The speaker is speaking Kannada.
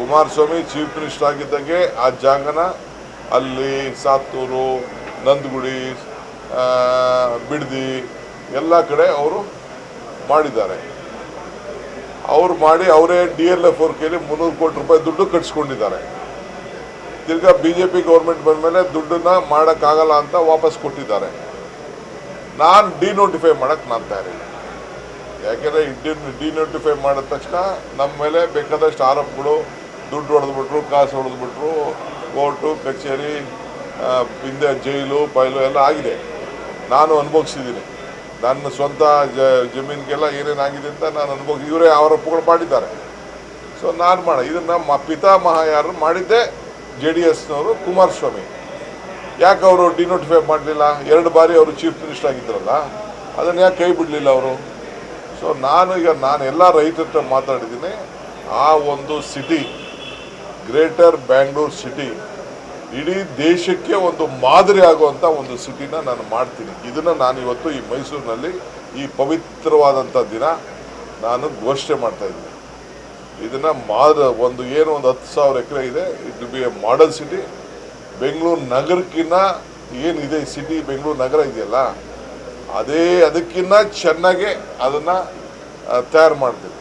ಕುಮಾರಸ್ವಾಮಿ ಚೀಫ್ ಮಿನಿಸ್ಟರ್ ಆಗಿದ್ದಂಗೆ ಆ ಜಾಗನ ಅಲ್ಲಿ ಸಾತ್ತೂರು, ನಂದಗುಡಿ ಬಿಡ್ದಿ ಎಲ್ಲ ಕಡೆ ಅವರು ಮಾಡಿದ್ದಾರೆ. ಅವ್ರು ಮಾಡಿ ಅವರೇ ಡಿ ಎಲ್ ಎಫ್ ಅವ್ರ ಕೈಲಿ ಮುನ್ನೂರು ಕೋಟಿ ರೂಪಾಯಿ ದುಡ್ಡು ಕಟ್ಸ್ಕೊಂಡಿದ್ದಾರೆ. ತಿರ್ಗಾ ಬಿ ಜೆ ಪಿ ಗೌರ್ಮೆಂಟ್ ಬಂದಮೇಲೆ ದುಡ್ಡನ್ನ ಮಾಡೋಕ್ಕಾಗಲ್ಲ ಅಂತ ವಾಪಸ್ ಕೊಟ್ಟಿದ್ದಾರೆ. ನಾನು ಡಿನೋಟಿಫೈ ಮಾಡೋಕ್ಕೆ ನಾನು ತಯಾರಿ ಯಾಕೆಂದರೆ ಡಿ ನೋಟಿಫೈ ಮಾಡಿದ ತಕ್ಷಣ ನಮ್ಮ ಮೇಲೆ ಬೇಕಾದಷ್ಟು ಆರೋಪಗಳು ದುಡ್ಡು ಹೊಡೆದ್ಬಿಟ್ರು ಕಾಸು ಹೊಡೆದ್ಬಿಟ್ರು ಕೋರ್ಟು, ಕಚೇರಿ ಹಿಂದೆ ಜೈಲು ಪೈಲು ಎಲ್ಲ ಆಗಿದೆ. ನಾನು ಅನುಭವಿಸಿದ್ದೀನಿ. ನನ್ನ ಸ್ವಂತ ಜ, ಜಮೀನಿಗೆಲ್ಲ ಏನೇನಾಗಿದೆ ಅಂತ ನಾನು ಅನುಭವಿಸಿ, ಇವರೇ ಆರೋಪಗಳು ಮಾಡಿದ್ದಾರೆ. ಸೊ ನಾನು ಮಾಡ, ಇದನ್ನು ಮ ಪಿತಾಮಹ ಯಾರು ಮಾಡಿದ್ದೆ, ಜೆ ಡಿ ಎಸ್ನವರು ಕುಮಾರಸ್ವಾಮಿ. ಯಾಕೆ ಅವರು ಡಿನೋಟಿಫೈ ಮಾಡಲಿಲ್ಲ? ಎರಡು ಬಾರಿ ಅವರು ಚೀಫ್ ಮಿನಿಸ್ಟರ್ ಆಗಿದ್ರಲ್ಲ ಅದನ್ನು ಯಾಕೆ ಕೈ ಬಿಡಲಿಲ್ಲ ಅವರು? ಸೊ ನಾನು ಈಗ ನಾನು ಎಲ್ಲ ರೈತರ ಮಾತಾಡಿದ್ದೀನಿ. ಆ ಒಂದು ಸಿಟಿ ಗ್ರೇಟರ್ ಬ್ಯಾಂಗ್ಳೂರ್ ಸಿಟಿ. ಇಡೀ ದೇಶಕ್ಕೆ ಒಂದು ಮಾದರಿ ಆಗುವಂಥ ಒಂದು ಸಿಟಿನ ನಾನು ಮಾಡ್ತೀನಿ. ಇದನ್ನು ನಾನು ಇವತ್ತು ಈ ಮೈಸೂರಿನಲ್ಲಿ ಈ ಪವಿತ್ರವಾದಂಥ ದಿನ ನಾನು ಘೋಷಣೆ ಮಾಡ್ತಾ ಇದ್ದೀನಿ. ಇದನ್ನು ಮಾದ, ಒಂದು ಏನು ಒಂದು ಹತ್ತು ಸಾವಿರ ಎಕರೆ ಇದೆ. It be a model city Bengaluru ನಗರಕ್ಕಿಂತ ಏನಿದೆ ಸಿಟಿ ಬೆಂಗಳೂರು ನಗರ ಇದೆಯಲ್ಲ? ಅದೇ ಅದಕ್ಕಿಂತ ಚೆನ್ನಾಗೆ ಅದನ್ನು ತಯಾರು ಮಾಡ್ತೀವಿ.